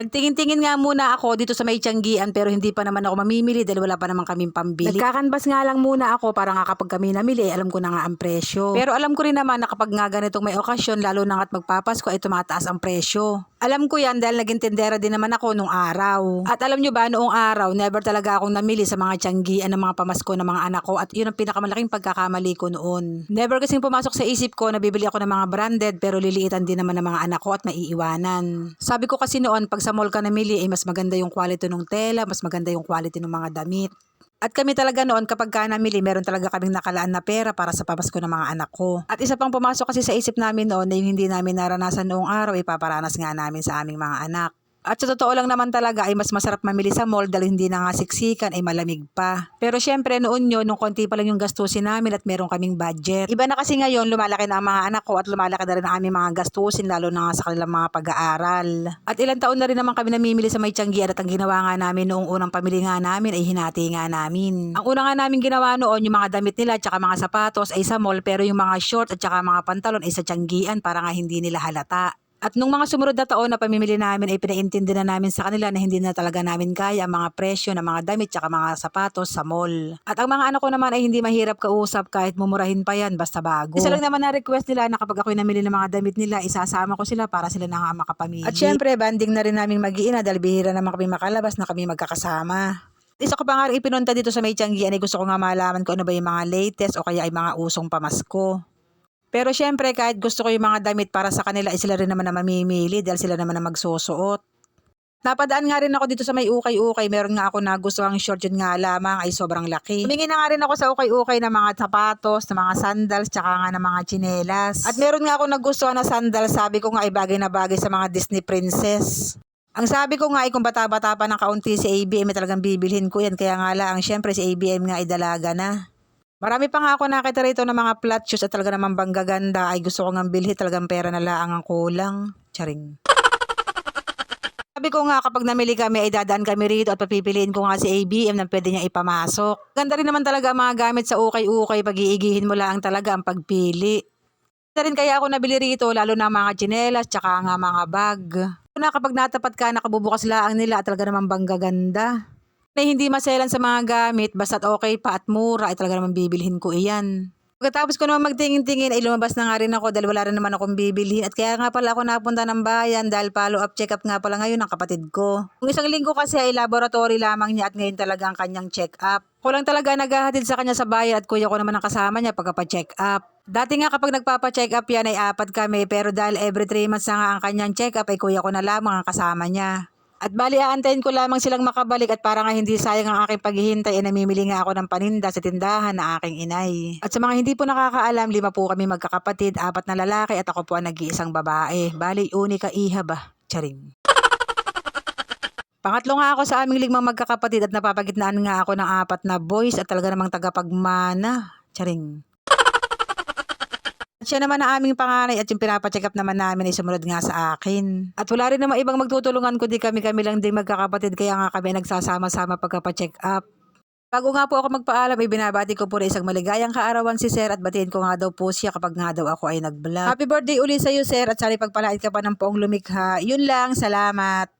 Nagtingin-tingin nga muna ako dito sa may tiyanggian pero hindi pa naman ako mamimili dahil wala pa naman kaming pambili. Nagkakanbas nga lang muna ako para nga kapag kami namili, alam ko na nga ang presyo. Pero alam ko rin naman na kapag nga ganitong may okasyon, lalo na nga't magpapasko ay tumataas ang presyo. Alam ko yan dahil naging tendera din naman ako nung araw. At alam nyo ba, noong araw, never talaga akong namili sa mga tiyanggian ng mga pamasko ng mga anak ko at yun ang pinakamalaking pagkakamali ko noon. Never kasing pumasok sa isip ko na bibili ako ng mga branded pero liliitan din naman ng mga anak ko at maiiwanan. Sabi ko kasi noon, pag sa mall ka namili, ay mas maganda yung quality ng tela, mas maganda yung quality ng mga damit. At kami talaga noon kapag ka namili, meron talaga kaming nakalaan na pera para sa pamasko ng mga anak ko. At isa pang pumasok kasi sa isip namin noon na yung hindi namin naranasan noong araw, ipaparanas nga namin sa aming mga anak. At sa totoo lang naman talaga ay mas masarap mamili sa mall dahil hindi na nga siksikan ay malamig pa. Pero syempre noon yun, nung konti pa lang yung gastusin namin at meron kaming budget. Iba na kasi ngayon, lumalaki na ang mga anak ko at lumalaki na rin ang aming mga gastusin lalo na nga sa kanilang mga pag-aaral. At ilang taon na rin naman kami namimili sa may tiyanggian at ang ginawa nga namin noong unang pamili nga namin ay hinati nga namin. Ang una nga namin ginawa noon, yung mga damit nila at saka mga sapatos ay sa mall pero yung mga short at saka mga pantalon ay sa tiyanggian para nga hindi nila halata. At nung mga sumunod na taon na pamimili namin ay pinaintindi na namin sa kanila na hindi na talaga namin kaya ang mga presyo ng mga damit tsaka mga sapatos sa mall. At ang mga anak ko naman ay hindi mahirap kausap kahit mumurahin pa yan basta bago. Isa lang naman na request nila na kapag ako'y namili ng mga damit nila, isasama ko sila para sila na nga makapamili. At syempre, banding na rin namin mag-iina dahil bihira naman kami makalabas na kami magkakasama. Isa ko pa nga ipinunta dito sa may tiyanggian ay gusto ko nga malaman kung ano ba yung mga latest o kaya ay mga usong pamasko. Pero syempre, kahit gusto ko yung mga damit para sa kanila, ay sila rin naman na mamimili dahil sila naman na magsusuot. Napadaan nga rin ako dito sa may ukay-ukay. Meron nga ako nagustuhang short yun nga lamang ay sobrang laki. Tumingin na nga rin ako sa ukay-ukay ng mga sapatos, ng mga sandals, tsaka nga ng mga chinelas. At meron nga ako nagustuhan na sandals, sabi ko nga ay bagay na bagay sa mga Disney princess. Ang sabi ko nga ay kung bata-bata pa ng kaunti si ABM ay talagang bibilhin ko yan. Kaya nga lang, syempre si ABM nga ay dalaga na. Marami pa nga ako nakita rito ng mga flat shoes at talaga naman bang gaganda ay gusto ko nga bilhin talagang pera na laang ang kulang. Charing. Sabi ko nga kapag namili kami ay dadaan kami rito at papipiliin ko nga si ABM na pwede niya ipamasok. Ganda rin naman talaga ang mga gamit sa ukay-ukay pag-iigihin mo lang talaga ang pagpili. Ganda rin kaya ako nabili rito lalo na mga tsinelas tsaka nga mga bag. Na kapag natapat ka nakabubukas laang nila at talaga naman bang gaganda na hindi maselan sa mga gamit basta't okay pa at mura ay talaga naman bibilhin ko iyan. Pagkatapos ko naman magtingin-tingin ay lumabas na nga rin ako dahil wala rin naman akong bibilhin at kaya nga pala ako napunta ng bayan dahil follow-up check-up nga pala ngayon ng kapatid ko. Kung isang linggo kasi ay laboratory lamang niya at ngayon talaga ang kanyang check-up. Ko lang talaga naghahatid sa kanya sa bayan at kuya ko naman ang kasama niya pagka-check up. Dati nga kapag nagpapa-check up yan ay apat kami pero dahil every 3 months na nga ang kanyang check up ay kuya ko na lamang ang kasama niya. At bali aantayin ko lamang silang makabalik at para nga hindi sayang ang aking paghihintay ay namimili nga ako ng paninda sa tindahan na aking inay. At sa mga hindi po nakakaalam, lima po kami magkakapatid, apat na lalaki at ako po ang nag-iisang babae. Bali, unika iha ba? Charing. Pangatlo nga ako sa aming limang magkakapatid at napapagitnaan nga ako ng apat na boys at talaga namang tagapagmana. Charing. Siya naman ang aming panganay at yung pinapacheck up naman namin ay sumunod nga sa akin. At wala rin naman ibang magtutulungan kundi kami-kami lang din magkakapatid kaya nga kami nagsasama-sama pagkapacheck up. Bago nga po ako magpaalam, ay binabati ko po na isang maligayang kaarawan si Sir at batiin ko nga daw po siya kapag nga daw ako ay nag-vlog. Happy birthday uli sa iyo Sir at sana pagpalait ka pa ng poong lumikha. Yun lang, salamat.